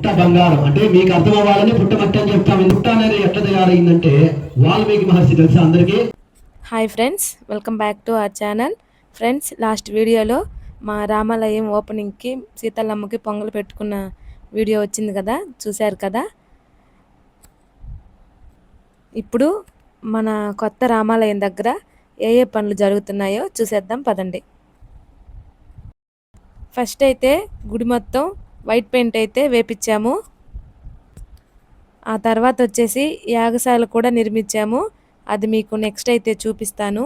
పుట్ట బంగారం. అంటే మీకు అర్థం అవ్వాలని పుట్టమట్టి అని చెప్తాం. పుట్ట అనేది ఎట్లా తయారైందంటే వాల్మీకి మహర్షి తెలుసా అందరికీ? Hi friends welcome back to our channel friends last వీడియోలో మా రామాలయం ఓపెనింగ్కి సీతలమ్మకి పొంగలు పెట్టుకున్న వీడియో వచ్చింది కదా? చూశారు కదా? ఇప్పుడు మన కొత్త రామాలయం దగ్గర ఏ ఏ పనులు జరుగుతున్నాయో చూసేద్దాం పదండి. ఫస్ట్ అయితే గుడి మొత్తం వైట్ పెయింట్ అయితే వేపించాము. ఆ తర్వాత వచ్చేసి యాగశాల కూడా నిర్మించాము. అది మీకు నెక్స్ట్ అయితే చూపిస్తాను.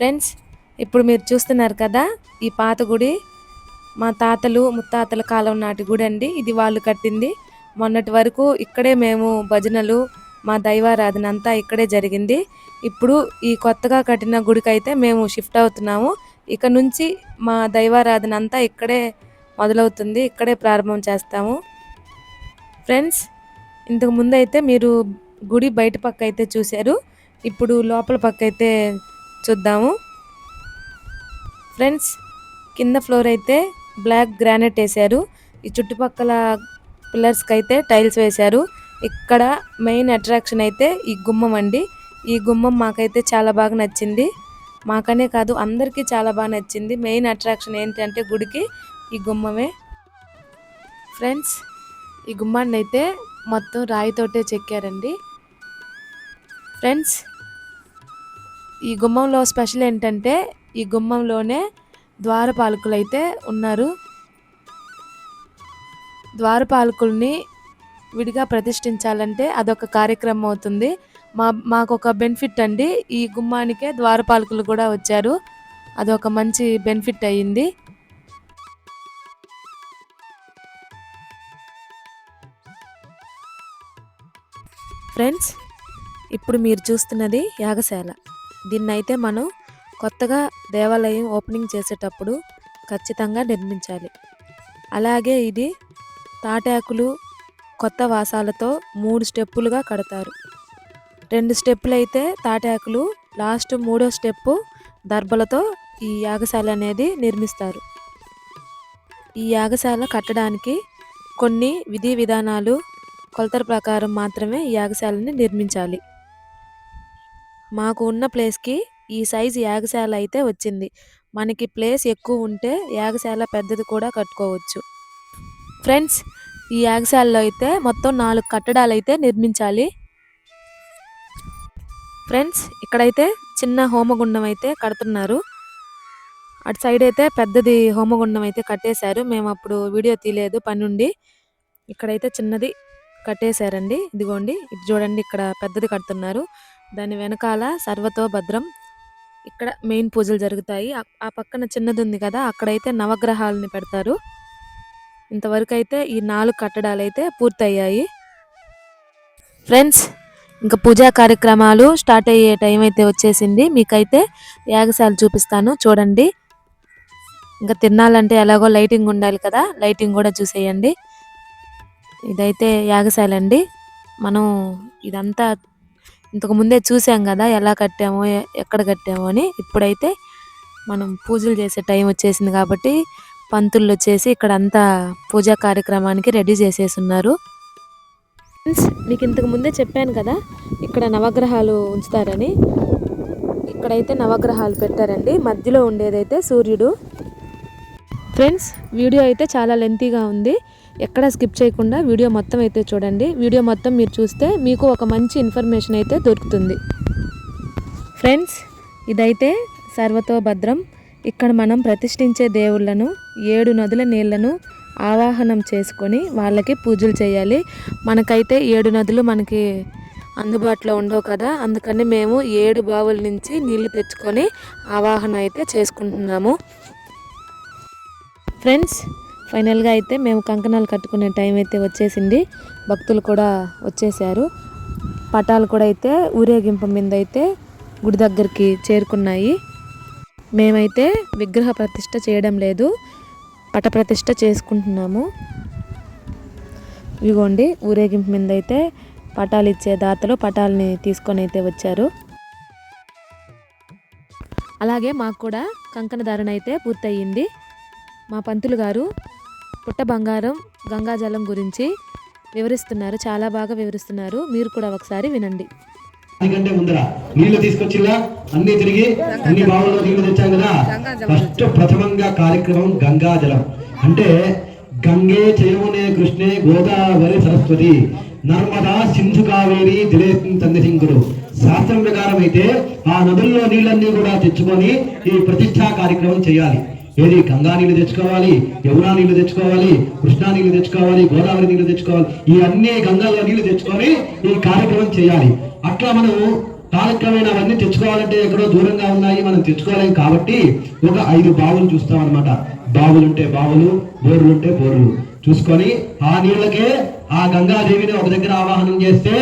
ఫ్రెండ్స్ ఇప్పుడు మీరు చూస్తున్నారు కదా ఈ పాత గుడి మా తాతలు ముత్తాతల కాలం నాటి గుడి అండి. ఇది వాళ్ళు కట్టింది. మొన్నటి వరకు ఇక్కడే మేము భజనలు మా దైవారాధన అంతా ఇక్కడే జరిగింది. ఇప్పుడు ఈ కొత్తగా కట్టిన గుడికైతే మేము షిఫ్ట్ అవుతున్నాము. ఇక నుంచి మా దైవారాధన అంతా ఇక్కడే మొదలవుతుంది. ఇక్కడే ప్రారంభం చేస్తాము. ఫ్రెండ్స్ ఇంతకు ముందు అయితే మీరు గుడి బయట పక్క అయితే చూశారు. ఇప్పుడు లోపల పక్క అయితే చూద్దాము. ఫ్రెండ్స్ కింద ఫ్లోర్ అయితే బ్లాక్ గ్రానైట్ వేశారు. ఈ చుట్టుపక్కల పిల్లర్స్కి అయితే టైల్స్ వేశారు. ఇక్కడ మెయిన్ అట్రాక్షన్ అయితే ఈ గుమ్మం అండి. ఈ గుమ్మం మాకైతే చాలా బాగా నచ్చింది. మాకనే కాదు అందరికీ చాలా బాగా నచ్చింది. మెయిన్ అట్రాక్షన్ ఏంటంటే గుడికి ఈ గుమ్మమే. ఫ్రెండ్స్ ఈ గుమ్మాన్ని అయితే మొత్తం రాయితోటే చెక్కారండి. ఫ్రెండ్స్ ఈ గుమ్మంలో స్పెషల్ ఏంటంటే ఈ గుమ్మంలోనే ద్వారపాలకులు అయితే ఉన్నారు. ద్వారపాలకుల్ని విడిగా ప్రతిష్ఠించాలంటే అదొక కార్యక్రమం అవుతుంది. మా మాకు ఒక బెనిఫిట్ అండి. ఈ గుమ్మానికే ద్వారపాలకులు కూడా వచ్చారు. అదొక మంచి బెనిఫిట్ అయ్యింది. ఫ్రెండ్స్ ఇప్పుడు మీరు చూస్తున్నది యాగశాల. దీన్నైతే మనం కొత్తగా దేవాలయం ఓపెనింగ్ చేసేటప్పుడు ఖచ్చితంగా నిర్మించాలి. అలాగే ఇది తాటాకులు కొత్త వాసాలతో మూడు స్టెప్పులుగా కడతారు. రెండు స్టెప్పులు అయితే తాటాకులు లాస్ట్ మూడో స్టెప్పు దర్బలతో ఈ యాగశాల అనేది నిర్మిస్తారు. ఈ యాగశాల కట్టడానికి కొన్ని విధి విధానాలు కొలతల ప్రకారం మాత్రమే ఈ యాగశాలని నిర్మించాలి. మాకు ఉన్న ప్లేస్కి ఈ సైజు యాగశాల అయితే వచ్చింది. మనకి ప్లేస్ ఎక్కువ ఉంటే యాగశాల పెద్దది కూడా కట్టుకోవచ్చు. ఫ్రెండ్స్ ఈ యాగశాలలో అయితే మొత్తం నాలుగు కట్టడాలు అయితే నిర్మించాలి. ఫ్రెండ్స్ ఇక్కడైతే చిన్న హోమగుండం అయితే కడుతున్నారు. అటు సైడ్ అయితే పెద్దది హోమగుండం అయితే కట్టేశారు. మేము అప్పుడు వీడియో తీయలేదు పని ఇక్కడైతే చిన్నది కట్టేశారండి. ఇదిగోండి ఇది చూడండి ఇక్కడ పెద్దది కడుతున్నారు. దాని వెనకాల సర్వతోభద్రం ఇక్కడ మెయిన్ పూజలు జరుగుతాయి. ఆ- ఆ పక్కన చిన్నది ఉంది కదా అక్కడైతే నవగ్రహాలని పెడతారు. ఇంతవరకు అయితే ఈ నాలుగు కట్టడాలు అయితే పూర్తయ్యాయి. ఫ్రెండ్స్ ఇంకా పూజా కార్యక్రమాలు స్టార్ట్ అయ్యే టైం అయితే వచ్చేసింది. మీకైతే యాగశాల చూపిస్తాను చూడండి. ఇంకా తినాలంటే ఎలాగో లైటింగ్ ఉండాలి కదా లైటింగ్ కూడా చూసేయండి. ఇదైతే యాగశాల అండి మనం ఇదంతా ఇంతకు ముందే చూసాం కదా ఎలా కట్టామో ఎక్కడ కట్టామో అని. ఇప్పుడైతే మనం పూజలు చేసే టైం వచ్చేసింది కాబట్టి పంతులు వచ్చేసి ఇక్కడ అంతా పూజా కార్యక్రమానికి రెడీ చేసేసున్నారు. ఫ్రెండ్స్ మీకు ఇంతకు ముందే చెప్పాను కదా ఇక్కడ నవగ్రహాలు ఉంచుతారని. ఇక్కడైతే నవగ్రహాలు పెట్టారండి. మధ్యలో ఉండేదైతే సూర్యుడు. ఫ్రెండ్స్ వీడియో అయితే చాలా లెంతీగా ఉంది. ఎక్కడ స్కిప్ చేయకుండా వీడియో మొత్తం అయితే చూడండి. వీడియో మొత్తం మీరు చూస్తే మీకు ఒక మంచి ఇన్ఫర్మేషన్ అయితే దొరుకుతుంది. ఫ్రెండ్స్ ఇదైతే సర్వతో భద్రం ఇక్కడ మనం ప్రతిష్ఠించే దేవుళ్ళను ఏడు నదుల నీళ్ళను ఆవాహనం చేసుకొని వాళ్ళకి పూజలు చేయాలి. మనకైతే ఏడు నదులు మనకి అందుబాటులో ఉండవు కదా. అందుకని మేము ఏడు బావుల నుంచి నీళ్ళు తెచ్చుకొని ఆవాహన అయితే చేసుకుంటున్నాము. ఫ్రెండ్స్ ఫైనల్గా అయితే మేము కంకణాలు కట్టుకునే టైం అయితే వచ్చేసింది. భక్తులు కూడా వచ్చేసారు పటాలు కూడా అయితే ఊరేగింపు మీద అయితే గుడి దగ్గరికి చేరుకున్నాయి. మేమైతే విగ్రహ ప్రతిష్ట చేయడం లేదు. పట ప్రతిష్ట చేసుకుంటున్నాము. ఇదిగోండి ఊరేగింపు మీద అయితే పటాలు ఇచ్చే దాతలు పటాలని తీసుకొని అయితే వచ్చారు. అలాగే మాకు కూడా కంకణ ధారణ అయితే పూర్తయింది. మా పంతులు గారు పుట్ట బంగారం గంగాజలం గురించి వివరిస్తున్నారు. చాలా బాగా వివరిస్తున్నారు. మీరు కూడా ఒకసారి వినండి. దానికంటే ముందర నీళ్ళు తీసుకొచ్చిలా అన్ని తిరిగి అన్ని బావుల్లో నీళ్ళు తెచ్చాం కదా? ఫస్ట్ ప్రథమంగా కార్యక్రమం గంగా జలం. అంటే గంగే చేయమునే కృష్ణే గోదావరి సరస్వతి. నర్మదా సింధు కావేరి దిలేసింది సింగుడు శాస్త్రం ప్రకారం అయితే ఆ నదుల్లో నీళ్ళన్నీ కూడా తెచ్చుకొని ఈ ప్రతిష్టా కార్యక్రమం చేయాలి. ఏది గంగా నీళ్ళు తెచ్చుకోవాలి యమునా నీళ్ళు తెచ్చుకోవాలి కృష్ణా నీళ్ళు తెచ్చుకోవాలి గోదావరి నీళ్ళు తెచ్చుకోవాలి ఈ అన్ని గంగల్లో నీళ్ళు తెచ్చుకొని ఈ కార్యక్రమం చేయాలి. అట్లా మనం కాలక్రమేణ అవన్నీ తెచ్చుకోవాలంటే ఎక్కడో దూరంగా ఉన్నాయి మనం తెచ్చుకోలేం కాబట్టి ఒక ఐదు బావులు చూస్తాం అనమాట బావులుంటే బావులు బోర్లు ఉంటే బోర్లు. చూసుకొని ఆ నీళ్ళకే ఆ గంగాదేవిని ఒక దగ్గర ఆవాహనం చేస్తే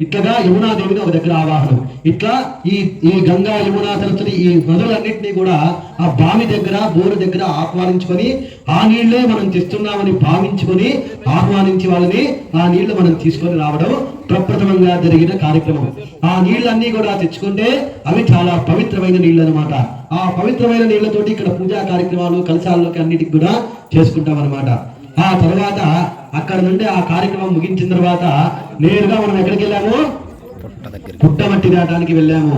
ఇట్లాగా యమునాదేవిని ఒక దగ్గర ఆవాహనం. ఇట్లా ఈ ఈ గంగా యమునా సరస్వతి ఈ నదులన్నింటినీ కూడా ఆ బావి దగ్గర బోరు దగ్గర ఆహ్వానించుకొని ఆ నీళ్ళే మనం తెస్తున్నామని భావించుకొని ఆహ్వానించి వాళ్ళని ఆ నీళ్ళు మనం తీసుకొని రావడం ప్రప్రథమంగా జరిగిన కార్యక్రమం. ఆ నీళ్ళన్నీ కూడా తెచ్చుకుంటే అవి చాలా పవిత్రమైన నీళ్ళు అనమాట ఆ పవిత్రమైన నీళ్ళతోటి ఇక్కడ పూజా కార్యక్రమాలు కలశాల్లోకి అన్నిటికి కూడా చేసుకుంటాం అనమాట ఆ తర్వాత అక్కడ నుండి ఆ కార్యక్రమం ముగించిన తర్వాత నేరుగా మనం ఎక్కడికి వెళ్ళాము? పుట్టమట్టి దాటానికి వెళ్ళాము.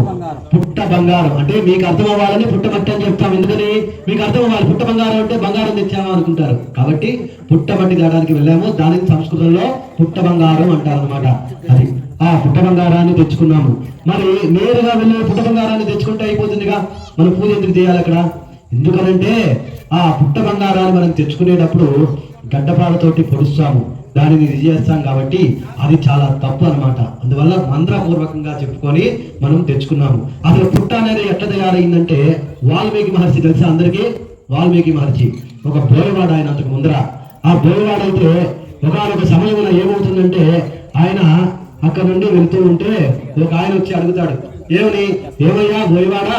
పుట్ట బంగారం. అంటే మీకు అర్థం అవ్వాలని పుట్టమట్టి అని చెప్తాం. ఎందుకని? మీకు అర్థం అవ్వాలి పుట్ట బంగారం అంటే బంగారం తెచ్చాము అనుకుంటారు. కాబట్టి పుట్టమట్టి దాటానికి వెళ్ళాము. దానికి సంస్కృతంలో పుట్ట బంగారం అంటారు అనమాట అది. ఆ పుట్ట బంగారాన్ని తెచ్చుకున్నాము. మరి నేరుగా వెళ్ళి పుట్ట బంగారాన్ని తెచ్చుకుంటే అయిపోతుందిగా? మనం పూజ ఎందుకు చేయాలి అక్కడ? ఎందుకనంటే ఆ పుట్ట బంగారాన్ని మనం తెచ్చుకునేటప్పుడు గడ్డపాలతోటి పొడుస్తాము. దానిని ఇది చేస్తాం కాబట్టి అది చాలా తప్పు అన్నమాట. అందువల్ల మంత్రపూర్వకంగా చెప్పుకొని మనం తెచ్చుకున్నాము. అసలు పుట్ట అనేది ఎట్లా తయారైందంటే వాల్మీకి మహర్షి తెలుసా అందరికీ? వాల్మీకి మహర్షి. ఒక బోయవాడ ఆయన అంతకు ముందర. ఆ బోయవాడ అయితే ఒకనొక సమయంలో ఏమవుతుందంటే ఆయన అక్కడ నుండి వెళ్తూ ఉంటే ఒక ఆయన వచ్చి అడుగుతాడు ఏమని? ఏమయ్యా బోయవాడా?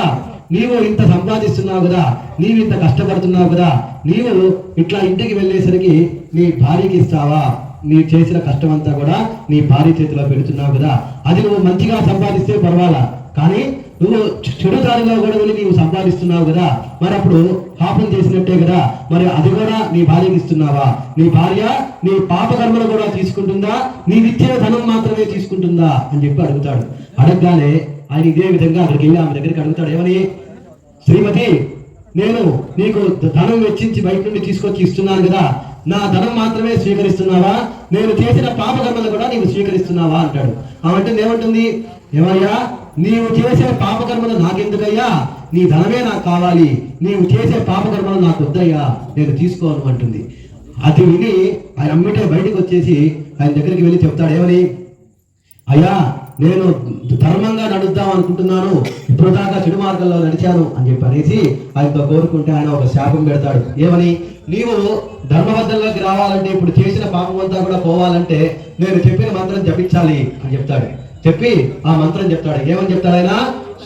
నీవు ఇంత సంపాదిస్తున్నావు కదా నీవు ఇంత కష్టపడుతున్నావు కదా నీవు ఇట్లా ఇంటికి వెళ్ళేసరికి నీ భార్యకి ఇస్తావా? నీ చేసిన కష్టం అంతా కూడా నీ భార్య చేతిలో పెడుతున్నావు కదా. అది నువ్వు మంచిగా సంపాదిస్తే పర్వాలా? కానీ నువ్వు చెడుదారిలో కూడా వెళ్ళి నీవు సంపాదిస్తున్నావు కదా మరి అప్పుడు పాపం చేసినట్టే కదా మరి అది కూడా నీ భార్యకి ఇస్తున్నావా? నీ భార్య నీ పాప కర్మలు కూడా తీసుకుంటుందా? నీ విద్య ధనం మాత్రమే తీసుకుంటుందా? అని చెప్పి అడుగుతాడు. అడగగానే ఆయన ఇదే విధంగా అక్కడికి వెళ్ళి ఆమె దగ్గరికి అడుగుతాడు. ఏమని? శ్రీమతి నేను నీకు ధనం వెచ్చించి బయట నుండి తీసుకొచ్చి ఇస్తున్నాను కదా నా ధనం మాత్రమే స్వీకరిస్తున్నావా? నేను చేసిన పాపకర్మలు కూడా నీవు స్వీకరిస్తున్నావా? అంటాడు. ఆమంటే ఏమంటుంది? ఏమయ్యా నీవు చేసే పాపకర్మలు నాకెందుకయ్యా? నీ ధనమే నాకు కావాలి. నీవు చేసే పాపకర్మలు నాకు వద్దయ్యా. నేను తీసుకోను అంటుంది. అది విని ఆయన అమ్మిటే బయటికి వచ్చేసి ఆయన దగ్గరికి వెళ్ళి చెప్తాడు ఏమని? అయ్యా నేను ధర్మంగా నడుద్దాం అనుకుంటున్నాను. ఇప్పుడు దాకా చెడు మార్గంలో నడిచాను అని చెప్పి అనేసి ఆయనతో కోరుకుంటే ఆయన ఒక శాపం పెడతాడు. ఏమని? నీవు ధర్మబద్ధంలోకి రావాలంటే ఇప్పుడు చేసిన పాపం అంతా కూడా పోవాలంటే నేను చెప్పిన మంత్రం జపించాలి అని చెప్తాడు. చెప్పి ఆ మంత్రం చెప్తాడు. ఏమని చెప్తాడు ఆయన?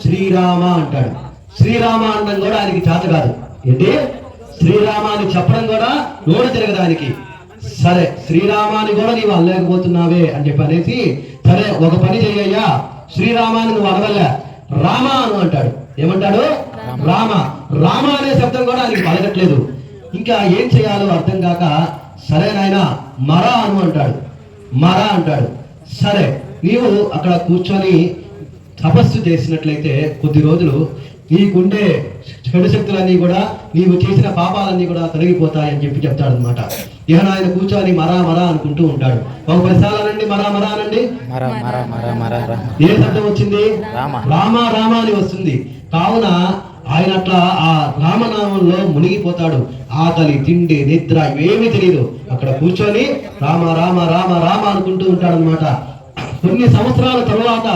శ్రీరామ అంటాడు. శ్రీరామ అనడం కూడా ఆయనకి చేత కాదు. ఏంటి? శ్రీరామ అని చెప్పడం కూడా నోరు తిరగదు ఆయనకి సరే శ్రీరామాని కూడా నీవు అనలేకపోతున్నావే అని చెప్పి అనేసి సరే ఒక పని చెయ్యయ్యా. శ్రీరామాని నువ్వు అనవల్ల. రామ అను అంటాడు. ఏమంటాడు? రామ. రామ అనే శబ్దం కూడా ఆయనకి పలకట్లేదు. ఇంకా ఏం చేయాలో అర్థం కాక సరే నాయన మర అను అంటాడు. మర అంటాడు. సరే నీవు అక్కడ కూర్చొని తపస్సు చేసినట్లయితే కొద్ది రోజులు నీకుండే చెడు శక్తులన్నీ కూడా నీవు చేసిన పాపాలన్నీ కూడా తొలగిపోతాయి అని చెప్పి చెప్తాడు అనమాట ఇహ ఆయన కూర్చొని మరా మరా అనుకుంటూ ఉంటాడు. ఒక మరా మరా అనండి. ఏ శబ్దం వచ్చింది? రామ. రామ రామ అని వస్తుంది. కావున ఆయన అట్లా ఆ రామనామంలో మునిగిపోతాడు. ఆకలి తిండి నిద్ర ఇవేమీ తెలియదు అక్కడ కూర్చొని రామ రామ రామ రామ అనుకుంటూ ఉంటాడు అనమాట కొన్ని సంవత్సరాల తర్వాత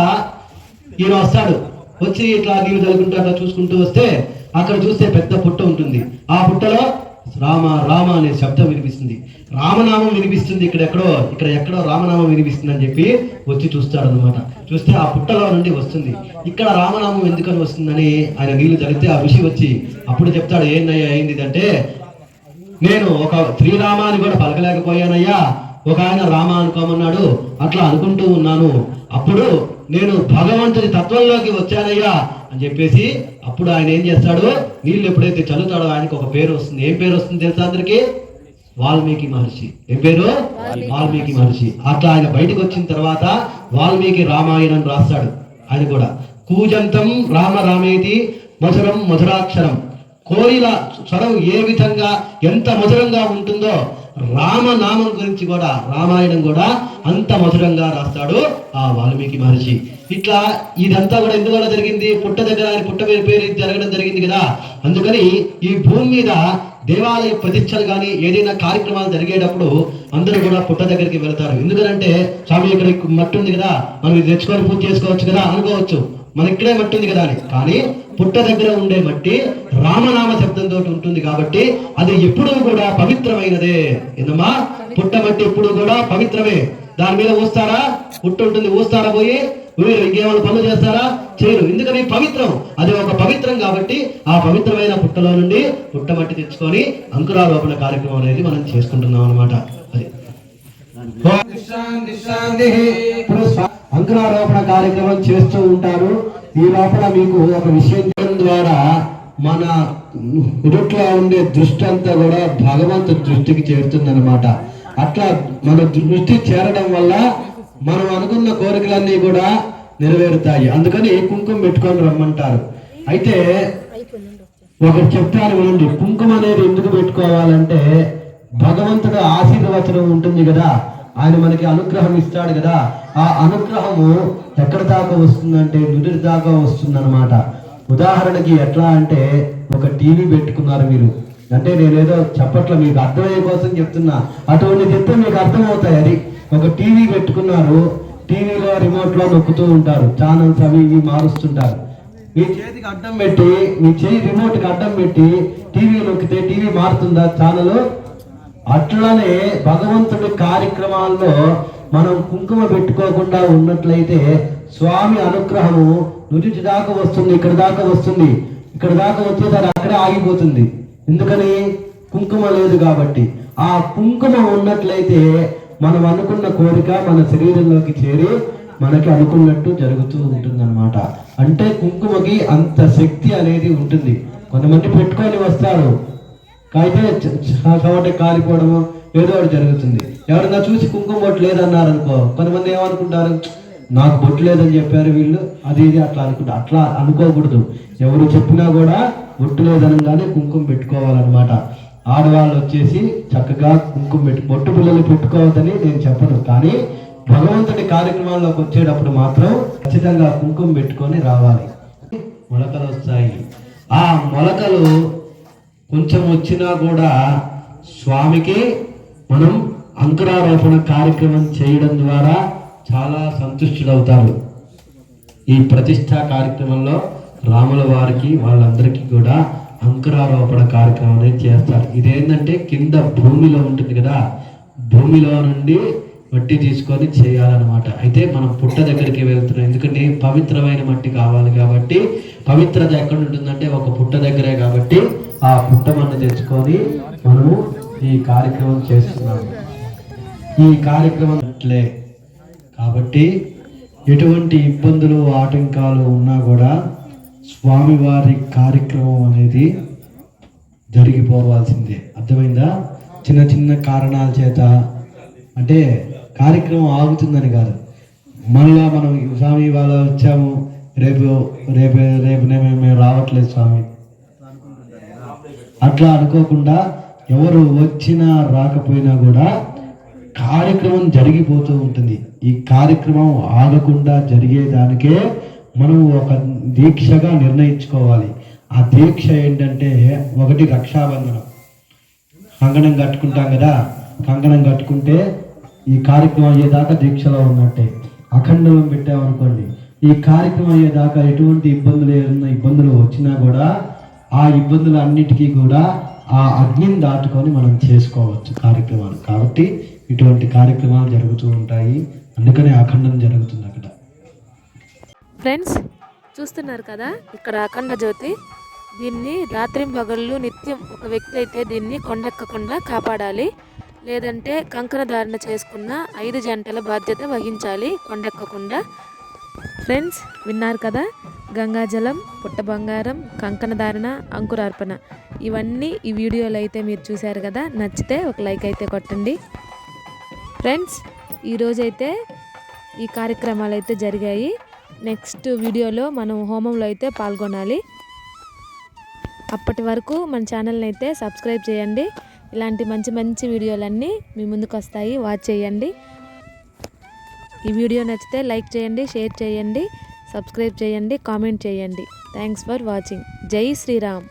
ఈయన వస్తాడు. వచ్చి ఇట్లా నీళ్ళు తలుకుంటూ అట్లా చూసుకుంటూ వస్తే అక్కడ చూస్తే పెద్ద పుట్ట ఉంటుంది. ఆ పుట్టలో రామ రామ అనే శబ్దం వినిపిస్తుంది. రామనామం వినిపిస్తుంది ఇక్కడ ఎక్కడో ఇక్కడ ఎక్కడో రామనామం వినిపిస్తుంది అని చెప్పి వచ్చి చూస్తాడు అనమాట చూస్తే ఆ పుట్టలో నుండి వస్తుంది. ఇక్కడ రామనామం ఎందుకని వస్తుందని ఆయన నీళ్ళు జరిగితే ఆ ఋషి వచ్చి అప్పుడు చెప్తాడు ఏందయ్యా ఏంది అంటే నేను ఒక శ్రీరామాన్ని కూడా పలకలేకపోయానయ్యా. ఒక ఆయన రామ అనుకోమన్నాడు. అట్లా అనుకుంటూ ఉన్నాను. అప్పుడు నేను భగవంతుని తత్వంలోకి వచ్చానయ్యా అని చెప్పేసి అప్పుడు ఆయన ఏం చేస్తాడు? నీళ్ళు ఎప్పుడైతే చల్లుతాడో ఆయనకు ఒక పేరు వస్తుంది. ఏం పేరు వస్తుంది తెలుసా అందరికి? వాల్మీకి మహర్షి. ఏం పేరు? వాల్మీకి మహర్షి. అట్లా ఆయన బయటకు వచ్చిన తర్వాత వాల్మీకి రామాయణం రాస్తాడు. ఆయన కూడా. కూజంతం రామ రామేతి మధురం మధురాక్షరం. కోరిల స్వరం ఏ విధంగా ఎంత మధురంగా ఉంటుందో రామనామం గురించి కూడా రామాయణం కూడా అంత మధురంగా రాస్తాడు ఆ వాల్మీకి మహర్షి. ఇట్లా ఇదంతా కూడా ఎందువల్ల జరిగింది? పుట్ట దగ్గర ఆయన పుట్ట పేరు పేరు జరగడం జరిగింది కదా. అందుకని ఈ భూమి మీద దేవాలయ ప్రతిష్టలు కానీ ఏదైనా కార్యక్రమాలు జరిగేటప్పుడు అందరూ కూడా పుట్ట దగ్గరికి వెళ్తారు. ఎందుకంటే స్వామి ఇక్కడ మట్టి ఉంది కదా మనం ఇది తెచ్చుకొని పూజ చేసుకోవచ్చు కదా అనుకోవచ్చు. మన ఇక్కడే మట్టి ఉంది కదా అని. కానీ పుట్ట దగ్గర ఉండే మట్టి రామనామ శబ్దంతో ఉంటుంది కాబట్టి అది ఎప్పుడూ కూడా పవిత్రమైనదే. ఏందమ్మా? పుట్ట మట్టి ఎప్పుడు కూడా పవిత్రమే. దాని మీద ఊస్తారా? పుట్ట ఉంటుంది ఊస్తారా పోయి? వీరు ఇంకేమైనా పనులు చేస్తారా? చేయరు. ఎందుకని? పవిత్రం. అది ఒక పవిత్రం కాబట్టి ఆ పవిత్రమైన పుట్టలో నుండి పుట్ట మట్టి తెచ్చుకొని అంకురారోపణ కార్యక్రమం అనేది మనం చేసుకుంటున్నాం అనమాట అది. అంకురారోపణ కార్యక్రమం చేస్తూ ఉంటారు. ఈ లోపల మీకు ఒక విషయం ద్వారా మన ఉడుట్లో ఉండే దృష్టి అంతా కూడా భగవంతు దృష్టికి చేరుతుందన్నమాట. అట్లా మన దృష్టి చేరడం వల్ల మనం అనుకున్న కోరికలన్నీ కూడా నెరవేరుతాయి. అందుకని కుంకుమ పెట్టుకొని రమ్మంటారు. అయితే ఒకటి చెప్తాను వినండి. కుంకుమ అనేది ఎందుకు పెట్టుకోవాలంటే భగవంతుడు ఆశీర్వచనం ఉంటుంది కదా. ఆయన మనకి అనుగ్రహం ఇస్తాడు కదా. ఆ అనుగ్రహము ఎక్కడ దాకా వస్తుందంటే నుదుటి దాకా వస్తుందన్నమాట. ఉదాహరణకి ఎట్లా అంటే ఒక టీవీ పెట్టుకున్నారు మీరు. అంటే నేనేదో చెప్పట్ల మీకు అర్థమయ్యే కోసం చెప్తున్నా. అటువంటి చెప్తే మీకు అర్థమవుతాయి అది. ఒక టీవీ పెట్టుకున్నారు. టీవీలో రిమోట్లో నొక్కుతూ ఉంటారు. ఛానల్స్ అవి ఇవి మారుస్తుంటారు. మీ చేతికి అడ్డం పెట్టి మీ చేయి రిమోట్కి అడ్డం పెట్టి టీవీ నొక్కితే టీవీ మారుతుందా? ఛానల్ అట్లనే భగవంతుడి కార్యక్రమాల్లో మనం కుంకుమ పెట్టుకోకుండా ఉన్నట్లయితే స్వామి అనుగ్రహము నుదుటి దాకా వస్తుంది ఇక్కడ దాకా వస్తుంది ఇక్కడ దాకా వచ్చేసరి అక్కడే ఆగిపోతుంది. ఎందుకని? కుంకుమ లేదు కాబట్టి. ఆ కుంకుమ ఉన్నట్లయితే మనం అనుకున్న కోరిక మన శరీరంలోకి చేరి మనకి అనుకున్నట్టు జరుగుతూ ఉంటుందన్నమాట. అంటే కుంకుమకి అంత శక్తి అనేది ఉంటుంది. కొంతమంది పెట్టుకొని వస్తారు. అయితే కాబట్టి కాలిపోవడము ఏదో ఒకటి జరుగుతుంది. ఎవరన్నా చూసి కుంకుమ బొట్టు లేదన్నారు అనుకో కొంతమంది ఏమనుకుంటారు? నాకు బొట్టు లేదని చెప్పారు వీళ్ళు. అది ఇది అట్లా అనుకుంటారు అట్లా అనుకోకూడదు. ఎవరు చెప్పినా కూడా బొట్టు లేదనగానే కుంకుమ పెట్టుకోవాలన్నమాట. ఆడవాళ్ళు వచ్చేసి చక్కగా కుంకుమ పెట్టు బొట్టు పిల్లలు పెట్టుకోవద్దని నేను చెప్పను. కానీ భగవంతుడి కార్యక్రమాల్లోకి వచ్చేటప్పుడు మాత్రం ఖచ్చితంగా కుంకుమ పెట్టుకొని రావాలి. మొలకలు వస్తాయి. ఆ మొలకలు కొంచెం వచ్చినా కూడా స్వామికి మనం అంకురారోపణ కార్యక్రమం చేయడం ద్వారా చాలా సంతుష్టుడవుతారు ఈ ప్రతిష్టా కార్యక్రమంలో రాముల వారికి వాళ్ళందరికీ కూడా అంకురారోపణ కార్యక్రమం అనేది చేస్తారు. ఇదేంటంటే కింద భూమిలో ఉంటుంది కదా భూమిలో నుండి మట్టి తీసుకొని చేయాలన్నమాట. అయితే మనం పుట్ట దగ్గరికి వెళ్తున్నాం. ఎందుకంటే పవిత్రమైన మట్టి కావాలి కాబట్టి పవిత్రత ఎక్కడ ఉంటుందంటే ఒక పుట్ట దగ్గరే కాబట్టి ఆ పుట్టమన్ను తెచ్చుకొని మనము ఈ కార్యక్రమం చేస్తున్నాము ఈ కార్యక్రమం అట్లే కాబట్టి ఎటువంటి ఇబ్బందులు ఆటంకాలు ఉన్నా కూడా స్వామివారి కార్యక్రమం అనేది జరిగిపోవాల్సిందే. అర్థమైందా? చిన్న చిన్న కారణాల చేత. అంటే కార్యక్రమం ఆగుతుందని కాదు. మళ్ళా మనం స్వామి వాళ్ళ వచ్చాము. రేపు రేపు రేపు మేము రావట్లేదు స్వామి. అట్లా అనుకోకుండా ఎవరు వచ్చినా రాకపోయినా కూడా కార్యక్రమం జరిగిపోతూ ఉంటుంది. ఈ కార్యక్రమం ఆగకుండా జరిగేదానికే మనం ఒక దీక్షగా నిర్ణయించుకోవాలి. ఆ దీక్ష ఏంటంటే ఒకటి రక్షాబంధనం. కంగణం కట్టుకుంటాం కదా కంగణం కట్టుకుంటే ఈ కార్యక్రమం అయ్యేదాకా దీక్షలో ఉన్నట్టే. అఖండం పెట్టామనుకోండి ఈ కార్యక్రమం అయ్యేదాకా ఎటువంటి ఇబ్బందులు ఏమన్నా ఇబ్బందులు వచ్చినా కూడా ఆ ఇబ్బందులు అన్నిటికీ కూడా ఆ అగ్నిని దాటుకొని మనం చేసుకోవచ్చు కార్యక్రమాలు. కాబట్టి ఇటువంటి కార్యక్రమాలు జరుగుతూ ఉంటాయి. అందుకనే అఖండం జరుగుతుంది అక్కడ. ఫ్రెండ్స్ చూస్తున్నారు కదా? ఇక్కడ అఖండ జ్యోతి. దీన్ని రాత్రి పగళ్ళు నిత్యం ఒక వ్యక్తి అయితే దీన్ని కొండెక్కకుండా కాపాడాలి. లేదంటే కంకణ ధారణ చేసుకున్న ఐదు జంటల బాధ్యత వహించాలి కొండెక్కకుండా. ఫ్రెండ్స్ విన్నారు కదా? గంగాజలం పుట్ట బంగారం కంకణ అంకురార్పణ. ఇవన్నీ ఈ వీడియోలు అయితే మీరు చూశారు కదా నచ్చితే ఒక లైక్ అయితే కొట్టండి. ఫ్రెండ్స్ ఈరోజైతే ఈ కార్యక్రమాలు అయితే జరిగాయి. నెక్స్ట్ వీడియోలో మనం హోమంలో అయితే పాల్గొనాలి. అప్పటి వరకు మన ఛానల్ని అయితే సబ్స్క్రైబ్ చేయండి. ఇలాంటి మంచి మంచి వీడియోలన్నీ మీ ముందుకు వస్తాయి. వాచ్ చేయండి. ఈ వీడియో నచ్చితే లైక్ చేయండి షేర్ చేయండి. సబ్స్క్రైబ్ చేయండి కామెంట్ చేయండి. థ్యాంక్స్ ఫర్ వాచింగ్ జై శ్రీరామ్.